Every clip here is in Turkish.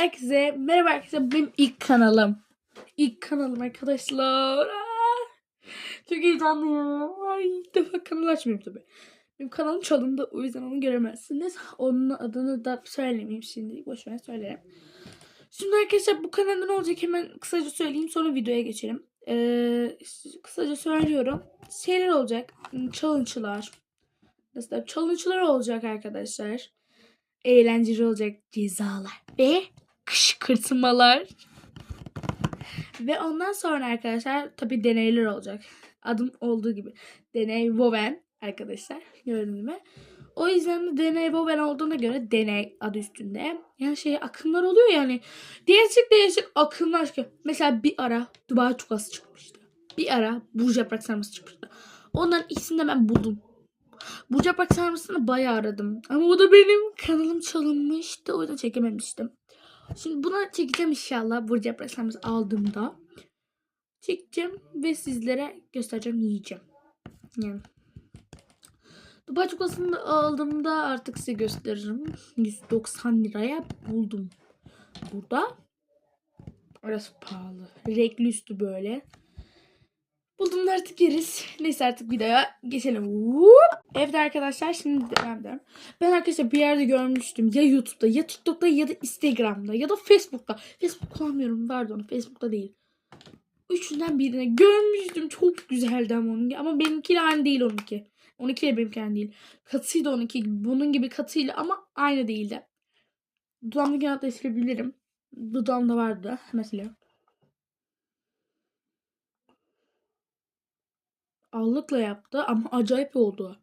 Herkese merhaba arkadaşlar. Benim ilk kanalım. İlk kanalım arkadaşlar. Aa, çok heyecanlıyım. Ay, ilk defa kanal açmıyorum tabii. Benim kanalım çalındı. O yüzden onu göremezsiniz. Onun adını da söylemeyeyim şimdi. Boş ver söylerim. Şimdi arkadaşlar bu kanalda ne olacak hemen kısaca söyleyeyim. Sonra videoya geçelim. Ee, kısaca söylüyorum. Şeyler olacak. Challenge'lar. Diyeyim? Challenge'lar olacak arkadaşlar eğlenceli olacak cezalar ve kışkırtmalar. Ve ondan sonra arkadaşlar tabi deneyler olacak. Adım olduğu gibi. Deney Woven arkadaşlar. Gibi. O yüzden de deney Woven olduğuna göre deney adı üstünde. Yani şey akımlar oluyor yani. Değişik değişik akımlar çıkıyor. Mesela bir ara Dubai çikolatası çıkmıştı. Bir ara burcu yaprak sarması çıkmıştı. Onların ikisini de ben buldum. Bu yaprak sarmasını bayağı aradım. Ama o da benim kanalım çalınmıştı. O yüzden çekememiştim. Şimdi buna çekeceğim inşallah. Burcu yaprak sarması aldığımda. Çekeceğim ve sizlere göstereceğim yiyeceğim. Yani. Dubai çikolatasını da aldığımda artık size gösteririm. 190 liraya buldum. Burada. Orası pahalı. Renkli üstü böyle. Buldum artık yeriz. Neyse artık videoya geçelim. Whoop. Evet arkadaşlar şimdi devam edelim. Ben arkadaşlar bir yerde görmüştüm. Ya YouTube'da ya TikTok'ta ya da Instagram'da ya da Facebook'ta. Facebook kullanmıyorum pardon. Facebook'ta değil. Üçünden birine görmüştüm. Çok güzeldi ama onunki. Ama benimkiyle aynı değil onunki. Onunkiyle benimki aynı değil. Katıydı onunki. Bunun gibi katıyla ama aynı değildi. Dudağımdaki hatta silebilirim. Dudağımda vardı mesela. Allıkla yaptı ama acayip oldu.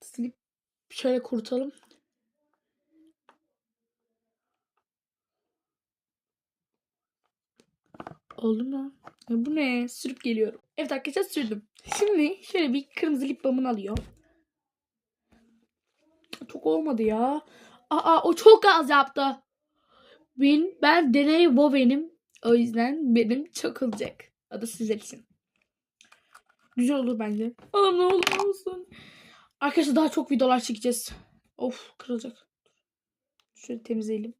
Silip şöyle kurutalım. Oldu mu? Ya bu ne? Sürüp geliyorum. Evet arkadaşlar sürdüm. Şimdi şöyle bir kırmızı lip balmını alıyor. Çok olmadı ya. Aa o çok az yaptı. Ben, ben deney bu benim. O yüzden benim çok olacak. O da sizler için. Güzel olur bence. Aa ne olur olsun. Arkadaşlar daha çok videolar çekeceğiz. Of kırılacak. Şöyle temizleyelim.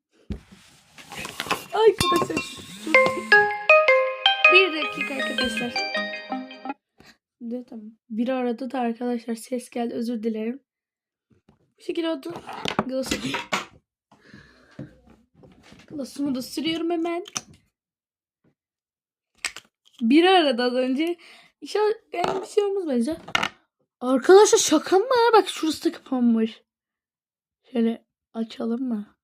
Arkadaşlar. şu- Bir dakika arkadaşlar. De, tamam. Bir arada da arkadaşlar ses geldi. Özür dilerim. Bu şekilde oldu. Gloss'u. Gloss'umu da sürüyorum hemen. Bir arada az önce İnşallah yani bir şey olmaz bence. Arkadaşlar şaka mı? Bak şurası da kapanmış. Şöyle açalım mı?